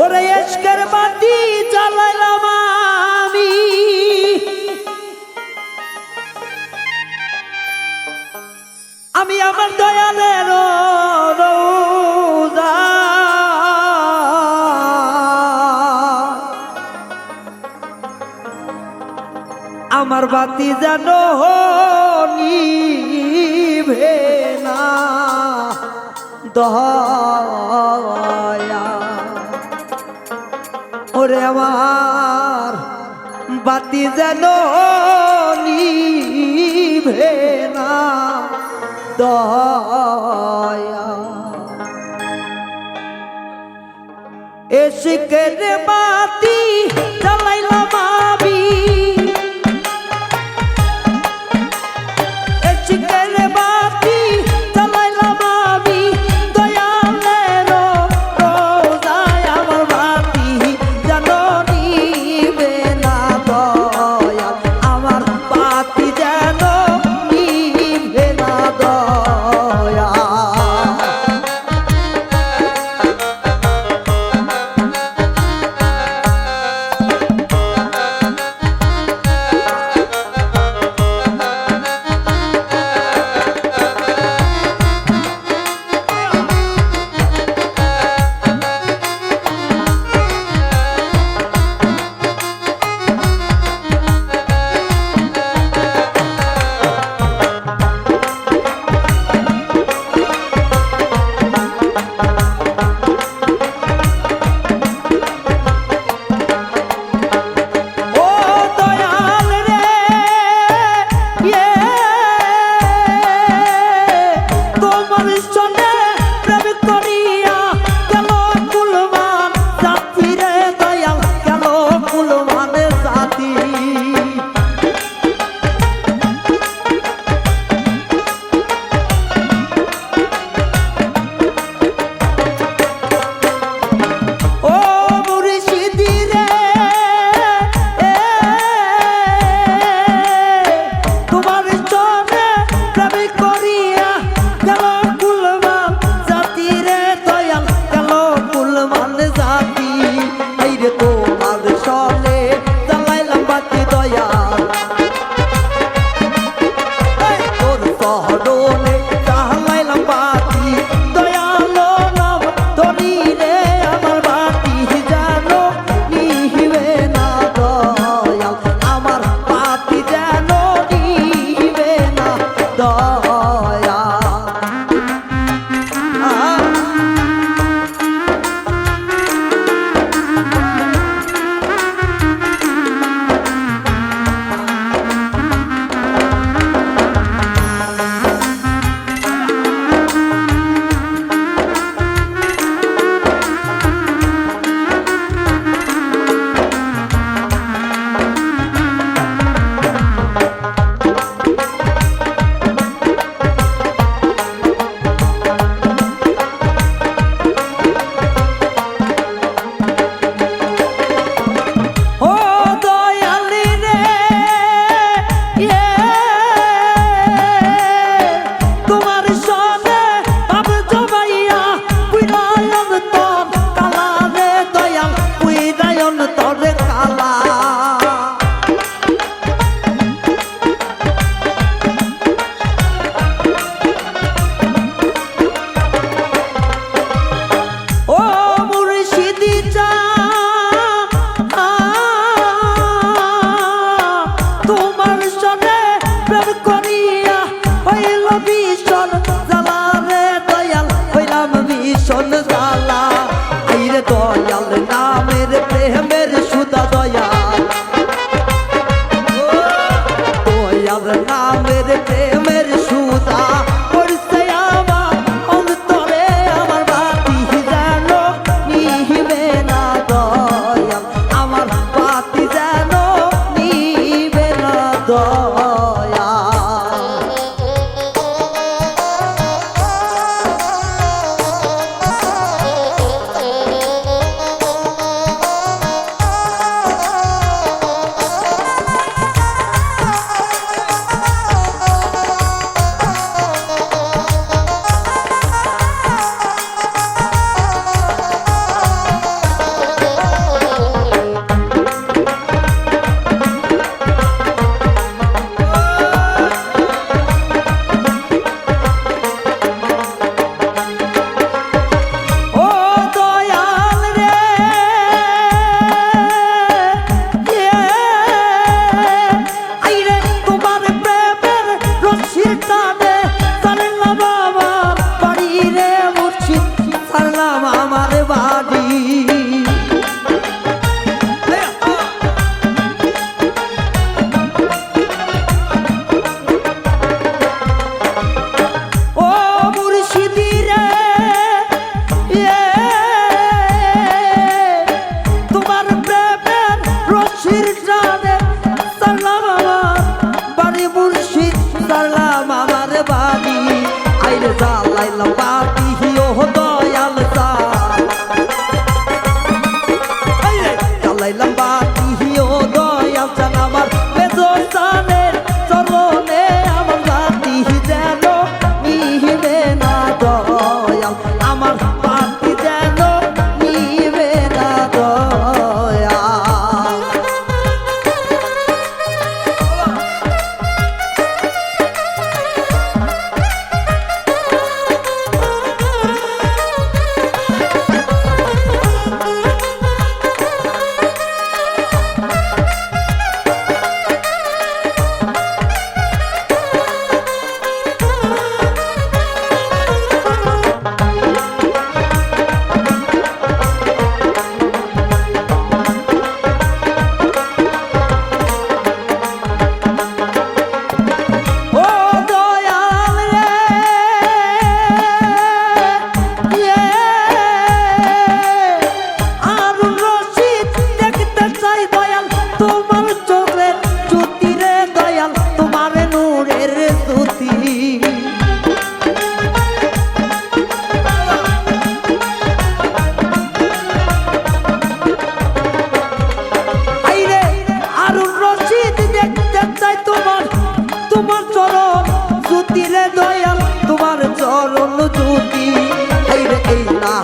ওরে এসকের বাতি জ্বালাইলাম আমি। আমি আমার দয়ালের আমার বাতি যেন নিভে না। দহ ওরে আমার বাতি যেন নিভে না দয়া। এসে বাতি জ্বালাইলাম পহড শাসন কোন জ্যোতি এই না